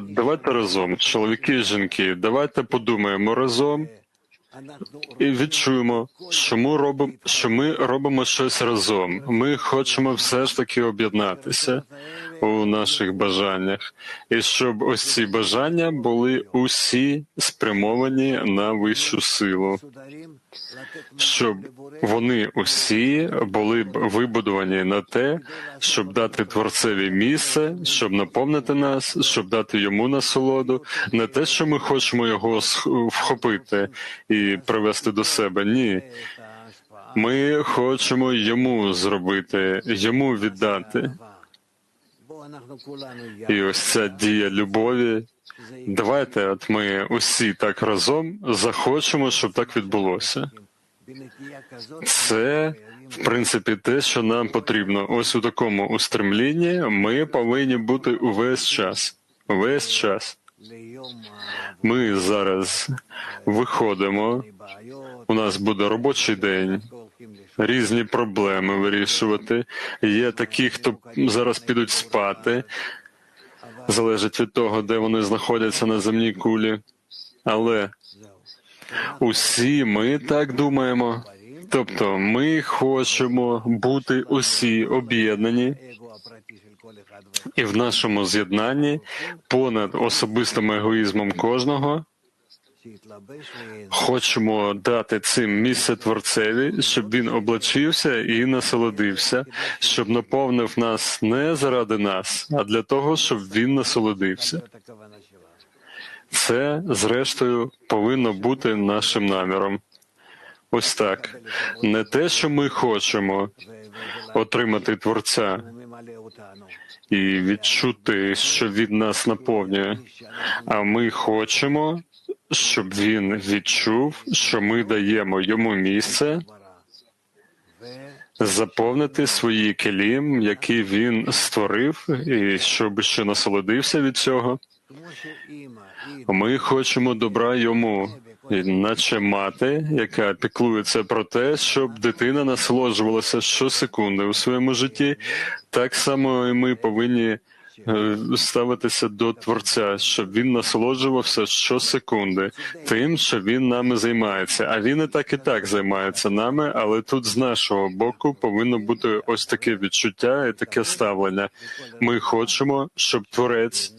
давайте разом, чоловіки і жінки, давайте подумаємо разом і відчуємо, що ми робимо, що ми робимо щось разом. Ми хочемо все ж таки об'єднатися у наших бажаннях, і щоб ось ці бажання були усі спрямовані на вищу силу, щоб вони усі були б вибудовані на те, щоб дати творцеві місце, щоб наповнити нас, щоб дати йому насолоду, не те, що ми хочемо його вхопити і привести до себе. Ні. Ми хочемо йому зробити, йому віддати. І ось ця дія любові. Давайте, от ми усі так разом захочемо, щоб так відбулося. Це, в принципі, те, що нам потрібно. Ось у такому устремлінні ми повинні бути увесь час. Увесь час. Ми зараз виходимо. У нас буде робочий день, різні проблеми вирішувати. Є такі, хто зараз підуть спати, залежить від того, де вони знаходяться на земній кулі. Але усі ми так думаємо. Тобто, ми хочемо бути усі об'єднані і в нашому з'єднанні понад особистим егоїзмом кожного хочемо дати цим місце творцеві, щоб він облачився і насолодився, щоб наповнив нас не заради нас, а для того, щоб він насолодився. Це, зрештою, повинно бути нашим наміром. Ось так. Не те, що ми хочемо отримати творця і відчути, що він нас наповнює, а ми хочемо, щоб він відчув, що ми даємо йому місце заповнити свої келім, які він створив, і щоб ще насолодився від цього. Ми хочемо добра йому, наче мати, яка піклується про те, щоб дитина насолоджувалася щосекунди у своєму житті. Так само і ми повинні ставитися до Творця, щоб він насолоджувався щосекунди тим, що він нами займається. А він і так і так займається нами, але тут з нашого боку повинно бути ось таке відчуття і таке ставлення. Ми хочемо, щоб творець,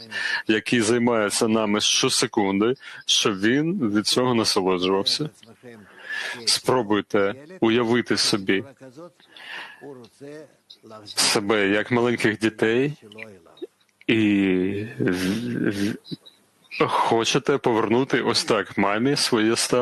який займається нами щосекунди, щоб він від цього насолоджувався. Спробуйте уявити собі себе як маленьких дітей і хочете повернути ось так мамі своє ставлення.